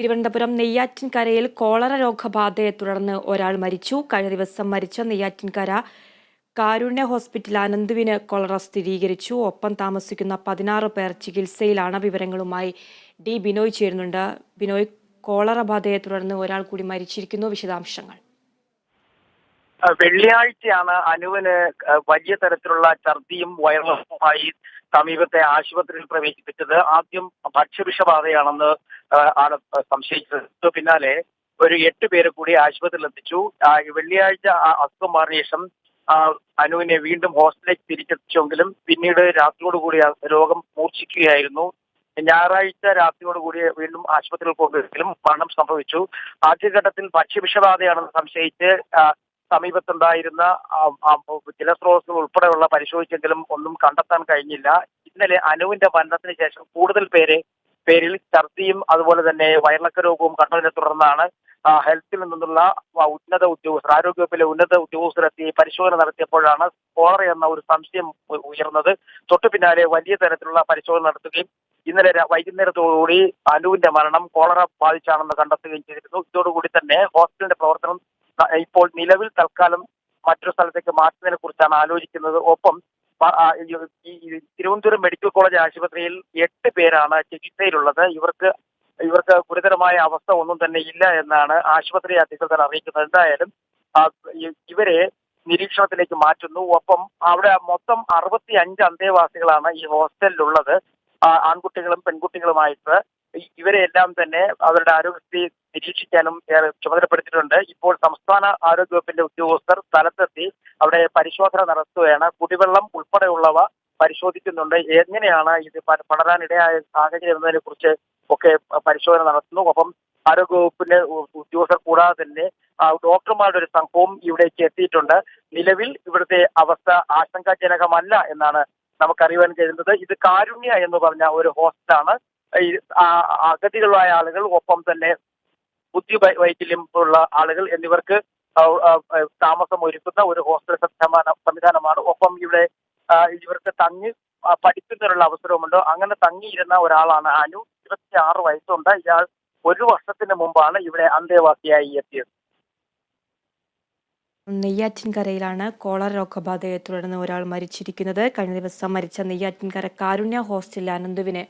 Thiruvananthapuram നെയ്യാറ്റിൻകരയിൽ cholera രോഗബാധയെ തുടർന്ന് ഒരാൾ മരിച്ചു. കഴിഞ്ഞ ദിവസം മരിച്ച നെയ്യാറ്റിൻകര കാരുണ്യ ഹോസ്പിറ്റൽ അനന്തുവിന് കോളറ സ്ഥിരീകരിച്ചു. ഒപ്പം താമസിക്കുന്ന പതിനാറ് പേർ ചികിത്സയിലാണ് വിവരങ്ങളുമായി ഡി ബിനോയ് ചേരുന്നുണ്ട്. ബിനോയ് കോളറ ബാധയെ തുടർന്ന് ഒരാൾ കൂടി മരിച്ചിരിക്കുന്നു. വിശദാംശങ്ങൾ. വെള്ളിയാഴ്ചയാണ് അനുവിന് വലിയ തരത്തിലുള്ള ഛർദിയും വയറുമായി സമീപത്തെ ആശുപത്രിയിൽ പ്രവേശിപ്പിച്ചത് ആദ്യം ഭക്ഷ്യവിഷബാധയാണെന്ന് ആണ് സംശയിച്ചത്. പിന്നാലെ ഒരു എട്ട് പേരെ കൂടി ആശുപത്രിയിൽ എത്തിച്ചു. വെള്ളിയാഴ്ച അസുഖം മാറിയ ശേഷം അനുവിനെ വീണ്ടും ഹോസ്റ്റലിലേക്ക് തിരിച്ചെത്തിച്ചെങ്കിലും പിന്നീട് രാത്രിയോടുകൂടി രോഗം മൂർച്ഛിക്കുകയായിരുന്നു. ഞായറാഴ്ച രാത്രിയോടുകൂടി വീണ്ടും ആശുപത്രിയിൽ കൊണ്ടുവരികയും മരണം സംഭവിച്ചു. ആദ്യഘട്ടത്തിൽ ഭക്ഷ്യവിഷബാധയാണെന്ന് സംശയിച്ച് സമീപത്തുണ്ടായിരുന്ന ചില സ്രോതസ്സുകൾ ഉൾപ്പെടെയുള്ള പരിശോധിച്ചെങ്കിലും ഒന്നും കണ്ടെത്താൻ കഴിഞ്ഞില്ല. ഇന്നലെ അനുവിന്റെ മരണത്തിന് ശേഷം കൂടുതൽ പേരെ പേരിൽ ഛർദിയും അതുപോലെ തന്നെ വയറിളക്ക രോഗവും കണ്ടതിനെ തുടർന്നാണ് ഹെൽത്തിൽ നിന്നുള്ള ഉന്നത ഉദ്യോഗസ്ഥർ ആരോഗ്യവകുപ്പിലെ ഉന്നത ഉദ്യോഗസ്ഥരെത്തി പരിശോധന നടത്തിയപ്പോഴാണ് കോളറ എന്ന ഒരു സംശയം ഉയർന്നത്. തൊട്ടു പിന്നാലെ വലിയ തരത്തിലുള്ള പരിശോധന നടത്തുകയും ഇന്നലെ വൈകുന്നേരത്തോടുകൂടി അനുവിന്റെ മരണം കോളറ ബാധിച്ചാണെന്ന് കണ്ടെത്തുകയും ചെയ്തിരുന്നു. ഇതോടുകൂടി തന്നെ ഹോസ്പിറ്റലിന്റെ പ്രവർത്തനം ഇപ്പോൾ നിലവിൽ തൽക്കാലം മറ്റൊരു സ്ഥലത്തേക്ക് മാറ്റുന്നതിനെ കുറിച്ചാണ് ആലോചിക്കുന്നത്. ഒപ്പം തിരുവനന്തപുരം മെഡിക്കൽ കോളേജ് ആശുപത്രിയിൽ എട്ട് പേരാണ് ചികിത്സയിലുള്ളത്. ഇവർക്ക് ഇവർക്ക് ഗുരുതരമായ അവസ്ഥ ഒന്നും തന്നെ ഇല്ല എന്നാണ് ആശുപത്രി അധികൃതർ അറിയിക്കുന്നത്. എന്തായാലും ഇവരെ നിരീക്ഷണത്തിലേക്ക് മാറ്റുന്നു. ഒപ്പം അവിടെ മൊത്തം അറുപത്തി അഞ്ച് അന്തേവാസികളാണ് ഈ ഹോസ്റ്റലിലുള്ളത്. ആൺകുട്ടികളും പെൺകുട്ടികളുമായിട്ട് ഇ- ഇവരെല്ലാം തന്നെ അവരുടെ ആരോഗ്യസ്ഥിതി നിരീക്ഷിക്കാനും ചുമതലപ്പെടുത്തിയിട്ടുണ്ട്. ഇപ്പോൾ സംസ്ഥാന ആരോഗ്യ വകുപ്പിന്റെ ഉദ്യോഗസ്ഥർ സ്ഥലത്തെത്തി അവിടെ പരിശോധന നടത്തുകയാണ്. കുടിവെള്ളം ഉൾപ്പെടെയുള്ളവ പരിശോധിക്കുന്നുണ്ട്. എങ്ങനെയാണ് ഇത് പടരാനിടയായ സാഹചര്യം എന്നതിനെ കുറിച്ച് ഒക്കെ പരിശോധന നടത്തുന്നു. ഒപ്പം ആരോഗ്യ വകുപ്പിന്റെ ഉദ്യോഗസ്ഥർ കൂടാതെ തന്നെ ഡോക്ടർമാരുടെ ഒരു സംഘവും ഇവിടേക്ക് എത്തിയിട്ടുണ്ട്. നിലവിൽ ഇവിടുത്തെ അവസ്ഥ ആശങ്കാജനകമല്ല എന്നാണ് നമുക്കറിയുവാൻ കഴിയുന്നത്. ഇത് കാരുണ്യ എന്ന് പറഞ്ഞ ഒരു ഹോസ്റ്റലാണ് അഗതികളായ ആളുകൾ ഒപ്പം തന്നെ ബുദ്ധി വൈകല്യം ഉള്ള ആളുകൾ എന്നിവർക്ക് താമസം ഒരുക്കുന്ന ഒരു ഹോസ്റ്റൽ സംവിധാന സംവിധാനമാണ്. ഒപ്പം ഇവിടെ ഇവർക്ക് തങ്ങി പഠിക്കുന്നതിനുള്ള അവസരവുമുണ്ട്. അങ്ങനെ തങ്ങിയിരുന്ന ഒരാളാണ് അനു. ഇരുപത്തി ആറ് വയസ്സുണ്ട്. ഇയാൾ ഒരു വർഷത്തിന് മുമ്പാണ് ഇവിടെ അന്തേവാസിയായി എത്തിയത്. നെയ്യാറ്റിൻകരയിലാണ് കോളറ രോഗബാധയെ തുടർന്ന് ഒരാൾ മരിച്ചിരിക്കുന്നത്. കഴിഞ്ഞ ദിവസം മരിച്ച നെയ്യാറ്റിൻകര കാരുണ്യ ഹോസ്റ്റലിൽ അനന്തുവിന്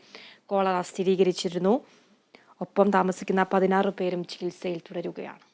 കോളറ സ്ഥിരീകരിച്ചിരുന്നു. ഒപ്പം താമസിക്കുന്ന പതിനാറ് പേരും ചികിത്സയിൽ തുടരുകയാണ്.